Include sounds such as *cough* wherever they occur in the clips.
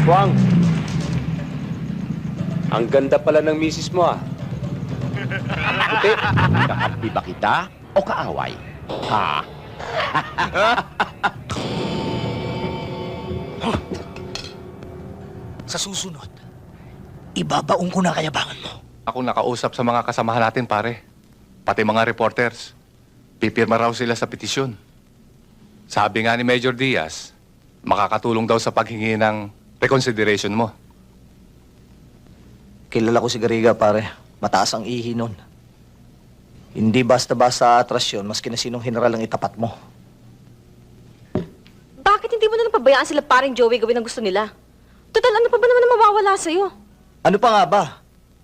Apuang! Ang ganda pala ng misis mo ah. Puti. Kakampi ba kita o kaaway? Ha? Sa susunod, ibabaong ko na kayabangan mo. Ako nakausap sa mga kasamahan natin, pare. Pati mga reporters. Pipirma raw sila sa petisyon. Sabi nga ni Major Diaz, makakatulong daw sa paghingi ng reconsideration mo. Kilala ko si Gariga, pare. Mataas ang ihi nun. Hindi basta-basta atras yun, maski na sinong general ang itapat mo. Bakit hindi mo na lang pabayaan sila paring Joey gawin ang gusto nila? Total, ano pa ba naman ang mawawala sa'yo? Ano pa nga ba?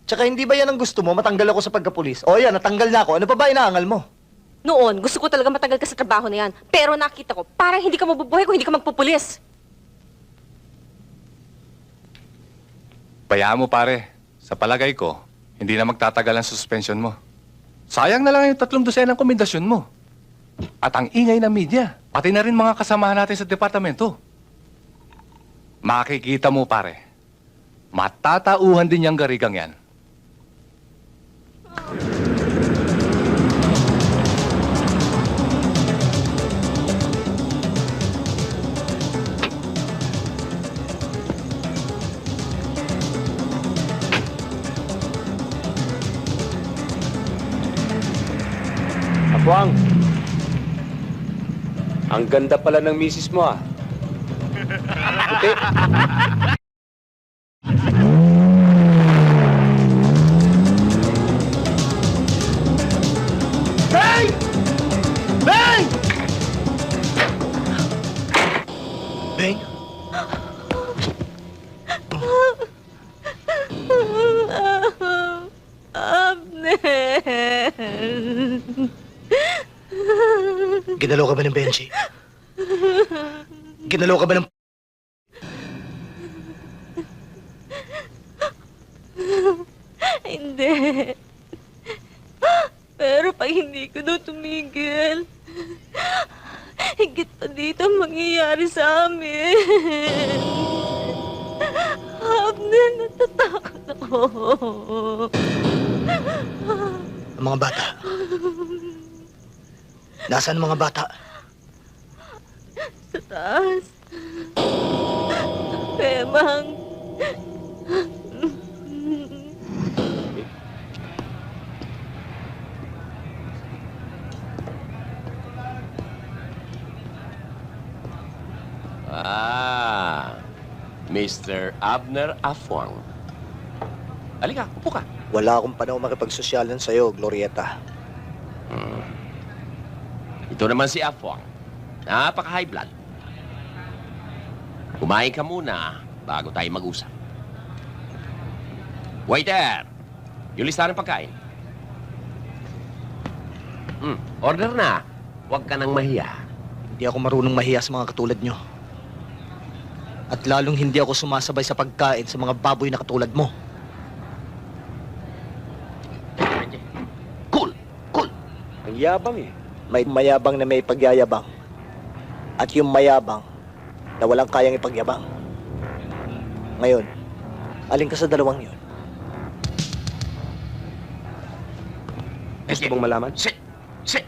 Tsaka hindi ba yan ang gusto mo, matanggal ako sa pagkapulis? O yan, natanggal na ako. Ano pa ba inaangal mo? Noon, gusto ko talaga matagal ka sa trabaho na yan. Pero nakita ko, parang hindi ka mabubuhay kung hindi ka magpupulis. Bayaan mo, pare. Sa palagay ko, hindi na magtatagal ang suspension mo. Sayang na lang yung tatlong dosenang komendasyon mo. At ang ingay ng media, pati na rin mga kasamahan natin sa departamento. Makikita mo, pare. Matatauhan din yung garigang yan. Apuang! Ang ganda pala ng misis mo ah. Puti. Bang! Bang! Bang? Ginalaw ka ba ng Benji? Ginalaw ka ba ng... Hindi. Pero pag hindi ko daw tumigil, higit pa dito ang mangyayari sa amin. Abner, natatakot ako. Ang mga bata. Nasaan mga bata? Sa taas. Pemang. Ah, Mr. Abner Afwang. Halika, upo ka. Wala akong panahon makipagsosyalan sa'yo, Glorieta. Ito naman si Afwang. Napaka-high blood. Kumain ka muna bago tayo mag-usap. Waiter! Yung listahan ng pagkain. Hmm, order na. Huwag ka nang mahiya. Hindi ako marunong mahiya sa mga katulad nyo. At lalong hindi ako sumasabay sa pagkain sa mga baboy na katulad mo. Cool! Cool! Ang yabang eh. May mayabang na may pagyayabang. At yung mayabang na walang kayang ipagyabang. Ngayon, alin ka sa dalawang yun? Gusto bang malaman? Sit! Sit!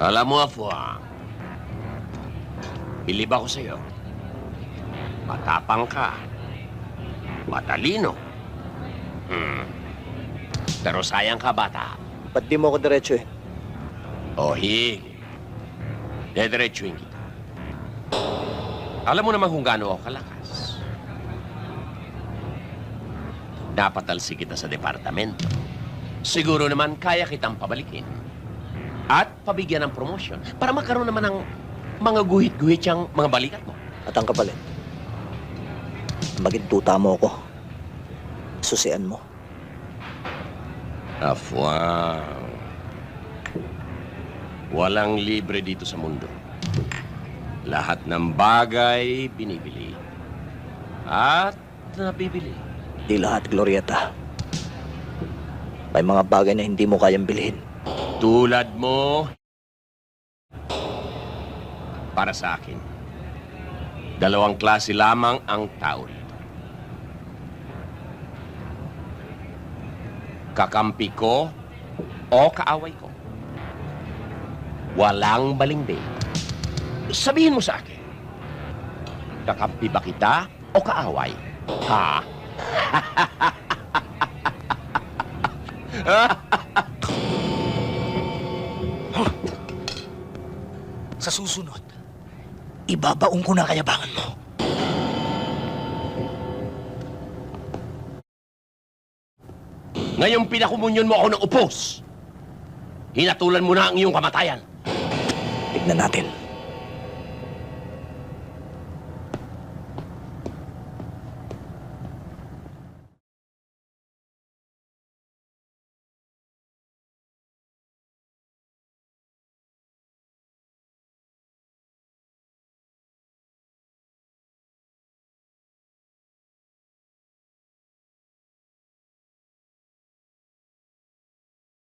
Alam mo, Afwa, bilib ako sa'yo. Matapang ka. Matalino. Hmm. Pero sayang ka, bata. Ba't di mo ako diretso eh? O, hig. Dediretsuin kita. Alam mo naman kung gaano ako kalakas. Napatalsi kita sa departamento. Siguro naman kaya kitang pabalikin. At pabigyan ng promosyon para magkaroon naman ng mga guhit-guhit yung mga balikat mo. At ang kapalit, maging tuta mo ako. Susian mo. Afwang. Walang libre dito sa mundo. Lahat ng bagay binibili. At nabibili. Di lahat, Glorieta. May mga bagay na hindi mo kayang bilhin. Tulad mo, para sa akin, dalawang klase lamang ang tao Kakampi ko o kaaway ko. Walang balimbing. Sabihin mo sa akin, kakampi ba kita o kaaway? Ha? *laughs* Sa susunod, ibabaong ko na kayabangan mo. Ngayong pinakumunyon mo ako ng upos. Hinatulan mo na ang iyong kamatayan. Tignan natin.